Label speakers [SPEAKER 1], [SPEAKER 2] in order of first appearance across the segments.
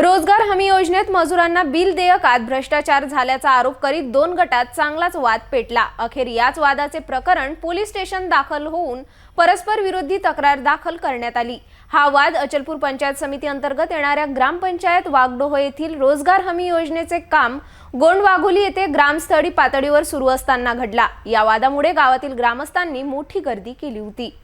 [SPEAKER 1] रोजगार हमी योजनेत मजुरांना बिल देयकात भ्रष्टाचार झाल्याचा आरोप करीत दोन गटात चांगलाच वाद पेटला. अखेर याच वादाचे प्रकरण पोलीस स्टेशन दाखल होऊन परस्पर विरोधी तक्रार दाखल करण्यात आली. हा वाद अचलपूर पंचायत समिती अंतर्गत येणाऱ्या ग्रामपंचायत वागडोह येथील रोजगार हमी योजनेचे काम गोंडवाघोली येथे ग्रामस्थळी पातळीवर सुरू असताना घडला. या वादामुळे गावातील ग्रामस्थांनी मोठी गर्दी केली होती.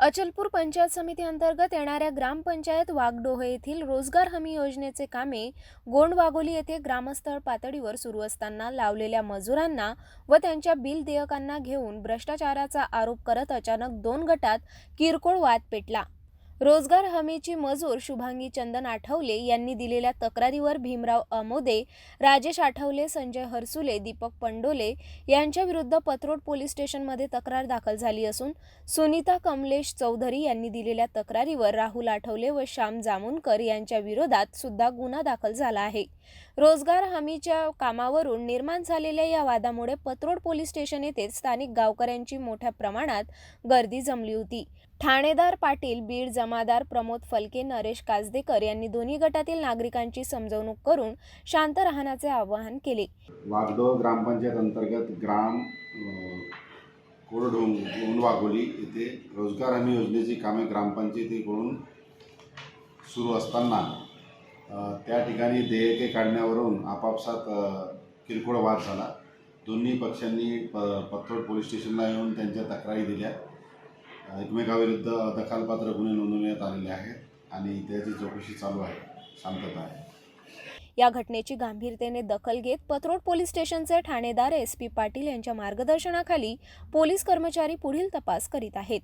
[SPEAKER 1] अचलपूर पंचायत समिती अंतर्गत येणाऱ्या ग्रामपंचायत वाघडोह येथील रोजगार हमी योजनेचे कामे गोंडवागोली येथे ग्रामस्थळ पातळीवर सुरू असताना लावलेल्या मजुरांना व त्यांच्या बिल देयकांना घेऊन भ्रष्टाचाराचा आरोप करत अचानक दोन गटात किरकोळ वाद पेटला. रोजगार हमीची मजूर शुभांगी चंदन आठवले यांनी दिलेल्या तक्रारीवर भीमराव अमोदे राजेश आठवले संजय हरसुले दीपक पंडोले यांच्या विरुद्ध पथरोड पोलीस स्टेशनमध्ये तक्रार दाखल झाली असून सुनीता कमलेश चौधरी यांनी दिलेल्या तक्रारीवर राहुल आठवले व श्याम जामुनकर यांच्या विरोधात सुद्धा गुन्हा दाखल झाला आहे. रोजगार हमीच्या कामावरून निर्माण झालेल्या या वादामुळे पत्रोड पोलीस स्टेशन येथे स्थानिक गावकऱ्यांची मोठ्या प्रमाणात गर्दी जमली होती. ठाणेदार पाटील बीड जमादार प्रमोद फलके नरेश काजदेकर यांनी दोन्ही गटातील नागरिकांची समजवणूक करून शांत राहण्याचे आवाहन केले.
[SPEAKER 2] वागदो ग्रामपंचायत अंतर्गत ग्राम वाघोली येथे रोजगार हमी योजनेची कामे ग्रामपंचायतीकडून सुरू असताना त्या ठिकाणी देयके काढण्यावरून आपापसात किरकोळ वाद झाला. दोन्ही पक्षांनी प पत्रोड पोलीस स्टेशनला येऊन त्यांच्या तक्रारी दिल्या. एकमेकाविरुद्ध दखलपात्र गुन्हे नोंदवण्यात आलेले आहेत आणि त्याची चौकशी चालू आहे शांतता आहे.
[SPEAKER 1] या घटनेची गांभीरतेने दखल घेत पथरोड पोलीस स्टेशनचे ठाणेदार एस पी पाटील यांच्या मार्गदर्शनाखाली पोलीस कर्मचारी पुढील तपास करीत आहेत.